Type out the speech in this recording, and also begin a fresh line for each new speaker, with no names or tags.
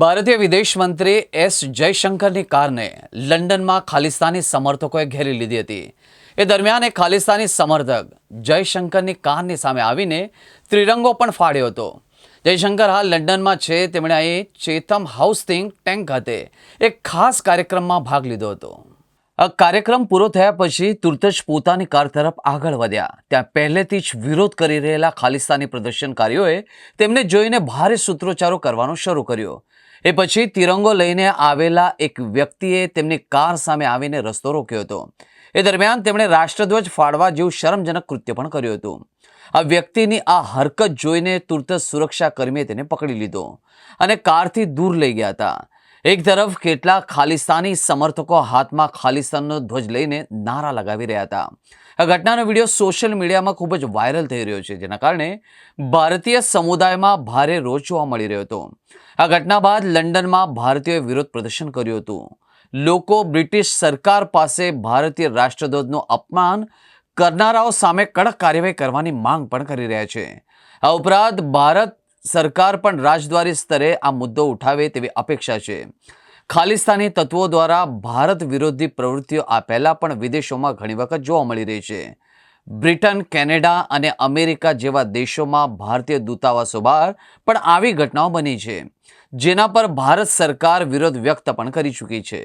ભારતીય વિદેશ મંત્રી એસ જયશંકરની કારને લંડનમાં ખાલિસ્તાની સમર્થકોએ ઘેરી લીધી હતી. એ દરમિયાન એક ખાલિસ્તાની સમર્થક જયશંકરની કારની સામે આવીને ત્રિરંગો પણ ફાડ્યો હતો. જયશંકર હાલ લંડનમાં છે. તેમણે અહીં ચેતમ હાઉસિંગ ટેન્ક ખાતે એક ખાસ કાર્યક્રમમાં ભાગ લીધો હતો. આ કાર્યક્રમ પૂરો થયા પછી તુરત જ પોતાની કાર તરફ આગળ વધ્યા. ત્યાં પહેલેથી જ વિરોધ કરી રહેલા ખાલિસ્તાની પ્રદર્શનકારીઓએ તેમને જોઈને ભારે સૂત્રોચ્ચારો કરવાનો શરૂ કર્યો. એ પછી તિરંગો લઈને આવેલા એક વ્યક્તિએ તેમની કાર સામે આવીને રસ્તો રોક્યો હતો. એ દરમિયાન તેમણે રાષ્ટ્રધ્વજ ફાળવા જેવું શરમજનક કૃત્ય પણ કર્યું હતું. આ વ્યક્તિની આ હરકત જોઈને તુરત જ સુરક્ષા કર્મીએ તેને પકડી લીધો અને કારથી દૂર લઈ ગયા હતા. એક તરફ કેટલાક ખાલિસ્તાની સમર્થકો હાથમાં ખાલિસ્તાનનો ધ્વજ લઈને નારા લગાવી રહ્યા હતા. આ ઘટનાનો વીડિયો સોશિયલ મીડિયામાં ખૂબ જ વાયરલ થઈ રહ્યો છે, જેના કારણે ભારતીય સમુદાયમાં ભારે રોષ જોવા મળી રહ્યો હતો. આ ઘટના બાદ લંડનમાં ભારતીયોએ વિરોધ પ્રદર્શન કર્યું હતું. લોકો બ્રિટિશ સરકાર પાસે ભારતીય રાષ્ટ્રધ્વજનું અપમાન કરનારાઓ સામે કડક કાર્યવાહી કરવાની માંગ પણ કરી રહ્યા છે. આ ઉપરાંત ભારત સરકાર પણ રાજદ્વારી સ્તરે આ મુદ્દો ઉઠાવે તેવી અપેક્ષા છે. ખાલિસ્તાની તત્વો દ્વારા ભારત વિરોધી પ્રવૃત્તિઓ આ પહેલાં પણ વિદેશોમાં ઘણી વખત જોવા મળી રહી છે. બ્રિટન, કેનેડા અને અમેરિકા જેવા દેશોમાં ભારતીય દૂતાવાસો બહાર પણ આવી ઘટનાઓ બની છે, જેના પર ભારત સરકાર વિરોધ વ્યક્ત પણ કરી ચૂકી છે.